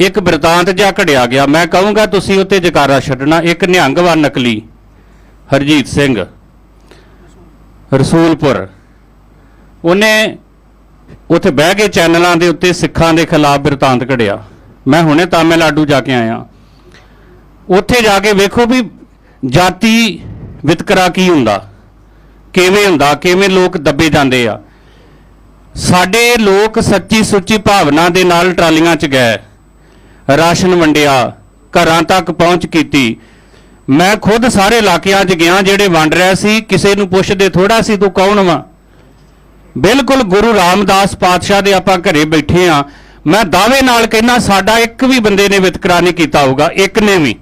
ਇੱਕ ਬਿਰਤਾਂਤ ਜਿਹਾ ਘੜਿਆ ਗਿਆ। ਮੈਂ ਕਹੂੰਗਾ, ਤੁਸੀਂ ਉੱਤੇ ਜਕਾਰਾ ਛੱਡਣਾ। ਇੱਕ ਨਿਹੰਗਵਾ ਨਕਲੀ, ਹਰਜੀਤ ਸਿੰਘ, ਰਸੂਲਪੁਰ। ਉਹਨੇ ਉੱਥੇ ਬਹਿ ਕੇ ਚੈਨਲਾਂ ਦੇ ਉੱਤੇ ਸਿੱਖਾਂ ਦੇ ਖਿਲਾਫ ਬਿਰਤਾਂਤ ਘੜਿਆ। ਮੈਂ ਹੁਣੇ ਤਾਮਿਲਨਾਡੂ ਜਾ ਕੇ ਆਇਆ। ਉੱਥੇ ਜਾ ਕੇ ਵੇਖੋ ਵੀ ਜਾਤੀ ਵਿਤਕਰਾ ਕੀ ਹੁੰਦਾ। ਕਿਵੇਂ ਹੁੰਦਾ, ਕਿਵੇਂ ਲੋਕ ਦੱਬੇ ਜਾਂਦੇ ਆ। ਸਾਡੇ ਲੋਕ ਸੱਚੀ ਸੁੱਚੀ ਭਾਵਨਾ ਦੇ ਨਾਲ ਟਰਾਲੀਆਂ 'ਚ ਗਏ। ਰਾਸ਼ਨ ਵੰਡਿਆ, ਘਰਾਂ ਤੱਕ ਪਹੁੰਚ ਕੀਤੀ। ਮੈਂ ਖੁਦ ਸਾਰੇ ਇਲਾਕਿਆਂ 'ਚ ਗਿਆ ਜਿਹੜੇ ਵੰਡ ਰਿਹਾ ਸੀ, ਕਿਸੇ ਨੂੰ ਪੁੱਛਦੇ ਥੋੜਾ ਸੀ, ਤੂੰ ਕੌਣ ਵਾ? ਬਿਲਕੁਲ ਗੁਰੂ ਰਾਮਦਾਸ ਪਾਤਸ਼ਾਹ ਦੇ ਆਪਾਂ ਘਰੇ ਬੈਠੇ ਆ। ਮੈਂ ਦਾਅਵੇ ਨਾਲ ਕਹਿੰਦਾ, ਸਾਡਾ ਇੱਕ ਵੀ ਬੰਦੇ ਨੇ ਵਿਤਕਰਾ ਨਹੀਂ ਕੀਤਾ ਹੋਊਗਾ, ਇੱਕ ਨੇ ਵੀ।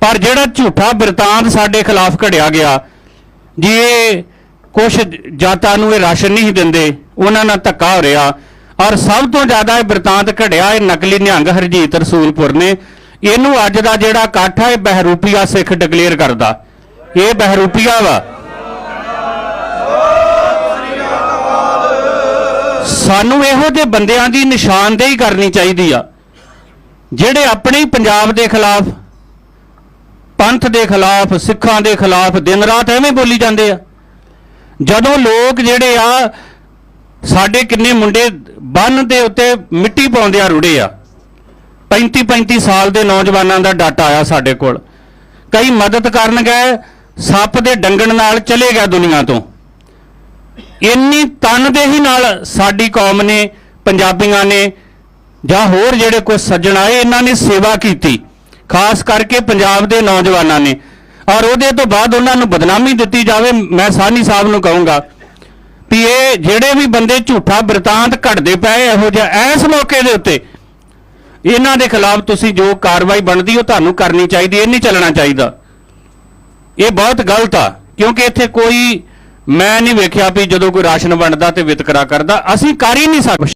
ਪਰ ਜਿਹੜਾ ਝੂਠਾ ਬਿਰਤਾਂਤ ਸਾਡੇ ਖਿਲਾਫ ਘੜਿਆ ਗਿਆ, ਜੀ ਇਹ ਕੁਝ ਜਾਤਾਂ ਨੂੰ ਇਹ ਰਾਸ਼ਨ ਨਹੀਂ ਦਿੰਦੇ, ਉਹਨਾਂ ਨਾਲ ਧੱਕਾ ਹੋ ਰਿਹਾ। ਔਰ ਸਭ ਤੋਂ ਜ਼ਿਆਦਾ ਇਹ ਬਿਰਤਾਂਤ ਘੜਿਆ ਇਹ ਨਕਲੀ ਨਿਹੰਗ ਹਰਜੀਤ ਰਸੂਲਪੁਰ ਨੇ। ਇਹਨੂੰ ਅੱਜ ਦਾ ਜਿਹੜਾ ਇਕੱਠ ਹੈ ਇਹ ਬਹਿਰੂਪੀਆ ਸਿੱਖ ਡਿਕਲੇਅਰ ਕਰਦਾ। ਇਹ ਬਹਿਰੂਪੀਆ ਵਾ। ਸਾਨੂੰ ਇਹੋ ਜਿਹੇ ਬੰਦਿਆਂ ਦੀ ਨਿਸ਼ਾਨਦੇਹੀ ਕਰਨੀ ਚਾਹੀਦੀ ਆ, ਜਿਹੜੇ ਆਪਣੇ ਪੰਜਾਬ ਦੇ ਖਿਲਾਫ, ਪੰਥ ਦੇ ਖਿਲਾਫ, ਸਿੱਖਾਂ ਦੇ ਖਿਲਾਫ ਦਿਨ ਰਾਤ ਐਵੇਂ ਬੋਲੀ ਜਾਂਦੇ ਆ। ਜਦੋਂ ਲੋਕ ਜਿਹੜੇ ਆ, ਸਾਡੇ ਕਿੰਨੇ ਮੁੰਡੇ ਬੰਨ ਦੇ ਉੱਤੇ ਮਿੱਟੀ ਪਾਉਂਦਿਆਂ ਰੁੜੇ ਆ। 35 35 ਸਾਲ ਦੇ ਨੌਜਵਾਨਾਂ ਦਾ ਡਾਟਾ ਆਇਆ ਸਾਡੇ ਕੋਲ। ਕਈ ਮਦਦ ਕਰਨ ਗਏ, ਸੱਪ ਦੇ ਡੰਗਣ ਨਾਲ ਚਲੇ ਗਿਆ ਦੁਨੀਆ ਤੋਂ। ਇੰਨੀ ਤਨਦੇਹੀ ਨਾਲ ਸਾਡੀ ਕੌਮ ਨੇ, ਪੰਜਾਬੀਆਂ ਨੇ, ਜਾਂ ਹੋਰ ਜਿਹੜੇ ਕੋਈ ਸੱਜਣ ਆਏ, ਇਹਨਾਂ ਨੇ ਸੇਵਾ ਕੀਤੀ। ਖਾਸ ਕਰਕੇ ਪੰਜਾਬ ਦੇ ਨੌਜਵਾਨਾਂ ਨੇ। ਔਰ ਉਹਦੇ ਤੋਂ ਬਾਅਦ ਉਹਨਾਂ ਨੂੰ ਬਦਨਾਮੀ ਦਿੱਤੀ ਜਾਵੇ, ਮੈਂ ਸਾਨੀ ਸਾਹਿਬ ਨੂੰ ਕਹੂੰਗਾ ਵੀ ਇਹ ਜਿਹੜੇ ਵੀ ਬੰਦੇ ਝੂਠਾ ਬਿਰਤਾਂਤ ਘੜਦੇ ਪਏ ਇਹੋ ਜਿਹਾ ਇਸ ਮੌਕੇ ਦੇ ਉੱਤੇ, ਇਹਨਾਂ ਦੇ ਖਿਲਾਫ ਤੁਸੀਂ ਜੋ ਕਾਰਵਾਈ ਬਣਦੀ, ਉਹ ਤੁਹਾਨੂੰ ਕਰਨੀ ਚਾਹੀਦੀ, ਇਹ ਨਹੀਂ ਚੱਲਣਾ ਚਾਹੀਦਾ। ਇਹ ਬਹੁਤ ਗਲਤ ਆ, ਕਿਉਂਕਿ ਇੱਥੇ ਕੋਈ, ਮੈਂ ਨਹੀਂ ਵੇਖਿਆ ਵੀ ਜਦੋਂ ਕੋਈ ਰਾਸ਼ਨ ਵੰਡਦਾ ਤੇ ਵਿਤਕਰਾ ਕਰਦਾ, ਅਸੀਂ ਕਰ ਹੀ ਨਹੀਂ ਸਕਦੇ।